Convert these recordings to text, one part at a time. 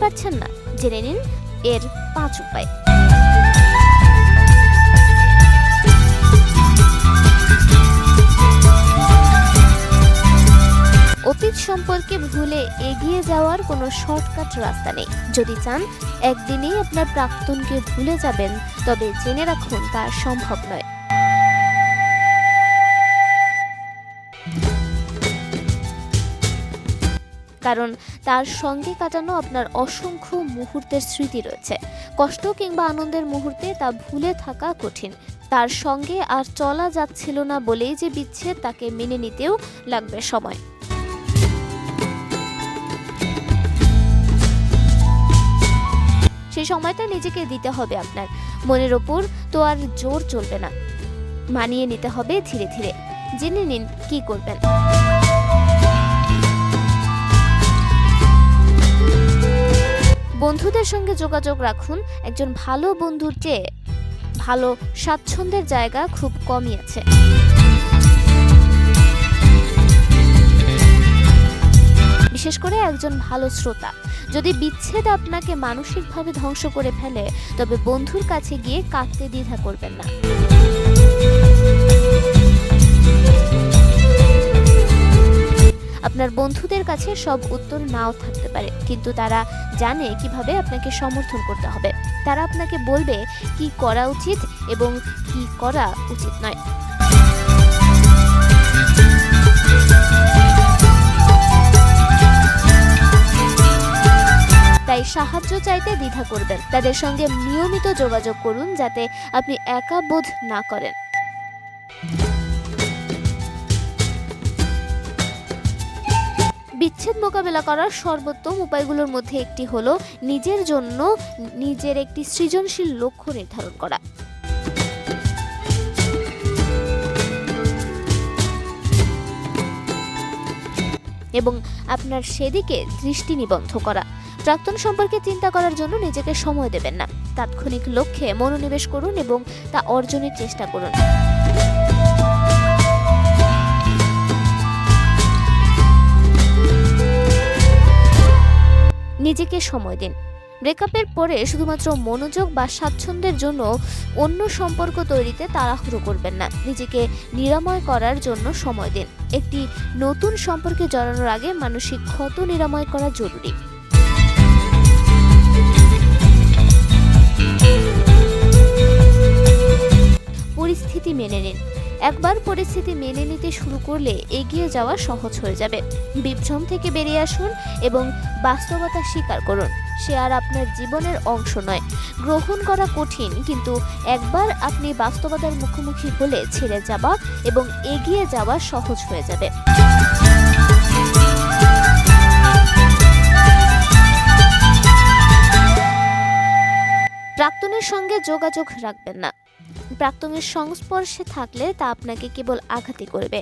পারছেন না। জেনে নিন এর পাঁচ উপায়। অতীত সম্পর্কে ভুলে এগিয়ে যাওয়ার কোনো শর্টকাট রাস্তা নেই। যদি চান একদিনেই আপনার প্রাক্তনকে ভুলে যাবেন, তবে জেনে রাখুন তা সম্ভব নয়। কারণ তার সঙ্গে কাটানো আপনার অসংখ্য মুহূর্তের স্মৃতি রয়েছে। কষ্ট কিংবা আনন্দের মুহূর্তে তা ভুলে থাকা কঠিন। তার সঙ্গে আর চলা যাচ্ছিল না বলেই যে বিচ্ছেদ তাকে মেনে নিতেও লাগবে সময়। সেই সময়টা নিজেকে দিতে হবে আপনার। মনের ওপর তো আর জোর চলবে না। মানিয়ে নিতে হবে ধীরে ধীরে। জেনে নিন কি করবেন। বন্ধুদের সঙ্গে যোগাযোগ রাখুন। একজন ভালো বন্ধুর চেয়ে ভালো স্বাচ্ছন্দ্যের জায়গা খুব কমই আছে। বিশেষ করে একজন ভালো শ্রোতা। যদি বিচ্ছেদ আপনাকে মানসিকভাবে ধ্বংস করে ফেলে, তবে বন্ধুর কাছে গিয়ে কাঁদতে দ্বিধা করবেন না। বন্ধুদের কাছে সব উত্তর নাও থাকতে পারে। কিন্তু তারা জানে কীভাবে আপনাকে সমর্থন করতে হবে। তারা আপনাকে বলবে কি করা উচিত এবং কি করা উচিত নয়। তাই সাহায্য চাইতে দ্বিধা করবেন। তাদের সঙ্গে নিয়মিত যোগাযোগ করুন যাতে আপনি একা বোধ না করেন। বিচ্ছেদ মোকাবেলা করার সর্বোত্তম উপায়গুলোর মধ্যে একটি হলো নিজের জন্য নিজের একটি সৃজনশীল লক্ষ্য নির্ধারণ করা। এবং আপনার সেদিকে দৃষ্টি নিবদ্ধ করা। প্রাক্তন সম্পর্কে চিন্তা করার জন্য নিজেকে সময় দেবেন না। তাৎক্ষণিক লক্ষ্যে মনোনিবেশ করুন এবং তা অর্জনের চেষ্টা করুন। নিজেকে সময় দিন। ব্রেকআপের পরে শুধুমাত্র মনোযোগ বা স্বাচ্ছন্দ্যের জন্য অন্য সম্পর্ক তৈরিতে তাড়াহুড়ো করবেন না। নিজেকে নিরাময় করার জন্য সময় দিন। একটি নতুন সম্পর্কে জড়ানোর আগে মানসিক ক্ষত নিরাময় করা জরুরি। একবার পরিস্থিতি মেনে নিতে শুরু করলে এগিয়ে যাওয়া সহজ হয়ে যাবে। বিভ্রম থেকে বেরিয়ে আসুন এবং বাস্তবতা স্বীকার করুন। সে আর আপনার জীবনের অংশ নয়। গ্রহণ করা কঠিন, কিন্তু একবার আপনি বাস্তবতার মুখোমুখি হলে ছেড়ে যাওয়া এবং এগিয়ে যাওয়া সহজ হয়ে যাবে। প্রাক্তনের সঙ্গে যোগাযোগ রাখবেন না। প্রাক্তনের সংস্পর্শে থাকলে তা আপনাকে কেবল আঘাতই করবে।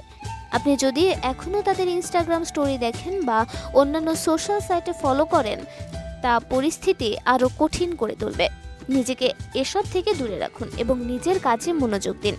আপনি যদি এখনও তাদের ইনস্টাগ্রাম স্টোরি দেখেন বা অন্যান্য সোশ্যাল সাইটে ফলো করেন, তা পরিস্থিতি আরও কঠিন করে তুলবে। নিজেকে এসব থেকে দূরে রাখুন এবং নিজের কাজে মনোযোগ দিন।